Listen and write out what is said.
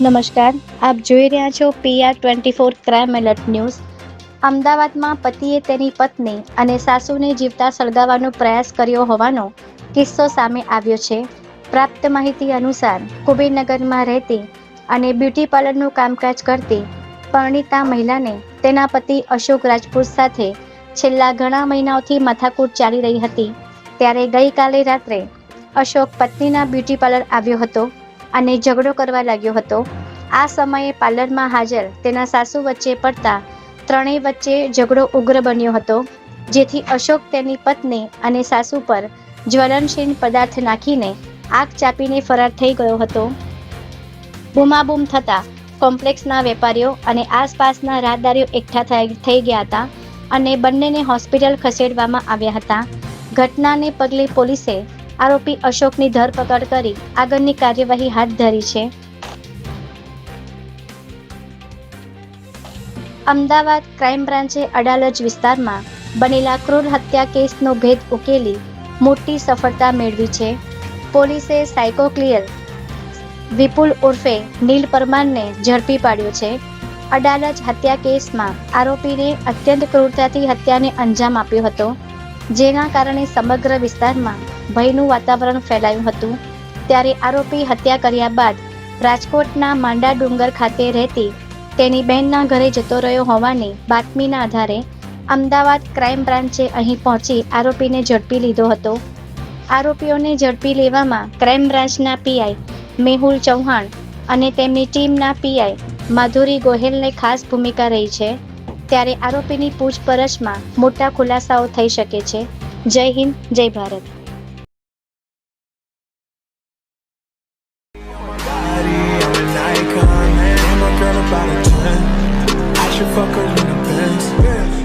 નમસ્કાર, આપ જોઈ રહ્યા છો P R twenty four crime alert news. અમદાવાદમાં પતિએ તેની પત્ની અને સાસુને જીવતા સળગાવવાનો પ્રયાસ કર્યો હોવાનો કિસ્સો સામે આવ્યો છે. પ્રાપ્ત માહિતી અનુસાર, કુબેરનગરમાં રહેતી અને બ્યુટી પાર્લરનું કામકાજ કરતી પરણિતા મહિલાને તેના પતિ અશોક રાજપૂત સાથે છેલ્લા ઘણા મહિનાઓથી માથાકૂટ ચાલી રહી હતી. ત્યારે ગઈકાલે રાત્રે અશોક પત્નીના બ્યુટી પાર્લર આવ્યો હતો. અને ઝઘડો કરવા લાગ્યો હતો. આ સમયે પાર્લરમાં હાજર તેના સાસુ વચ્ચે પડતા ત્રણેય વચ્ચે ઝઘડો ઉગ્ર બન્યો હતો, જેથી અશોક તેની પત્ની અને સાસુ પર જ્વલનશીલ પદાર્થ નાખીને આગ ચાપીને ફરાર થઈ ગયો હતો. બૂમાબૂમ થતાં કોમ્પ્લેક્સના વેપારીઓ અને આસપાસના રાહદારીઓ એકઠા થઈ ગયા હતા અને બંનેને હોસ્પિટલ ખસેડવામાં આવ્યા હતા. ઘટનાને પગલે પોલીસે આરોપી અશોકની ધરપકડ કરી આગળની કાર્યવાહી હાથ ધરી છે. અમદાવાદ ક્રાઇમ બ્રાન્ચે અડાલજ વિસ્તારમાં બનેલા ક્રૂર હત્યા કેસનો ભેદ ઉકેલી મોટી સફળતા મેળવી છે. પોલીસે સાયકો ક્લિયર વિપુલ ઉર્ફે નીલ પરમારને ઝડપી પાડ્યો છે. અડાલજ હત્યા કેસમાં આરોપીને અત્યંત ક્રૂરતાથી હત્યાને અંજામ આપ્યો હતો, જેના કારણે સમગ્ર વિસ્તારમાં ભયનું વાતાવરણ ફેલાયું હતું. ત્યારે આરોપી હત્યા કર્યા બાદ રાજકોટના માંડા ડુંગર ખાતે રહેતી તેની બહેનના ઘરે જતો રહ્યો હોવાની બાતમીના આધારે અમદાવાદ ક્રાઇમ બ્રાન્ચે અહીં પહોંચી આરોપીને ઝડપી લીધો હતો. આરોપીઓને ઝડપી લેવામાં ક્રાઇમ બ્રાન્ચના પીઆઈ મેહુલ ચૌહાણ અને તેમની ટીમના પીઆઈ માધુરી ગોહેલને ખાસ ભૂમિકા રહી છે. ત્યારે આરોપીની પૂછપરછમાં મોટા ખુલાસાઓ થઈ શકે છે. જય હિન્દ, જય Bharat. Should fuck her in the Benz.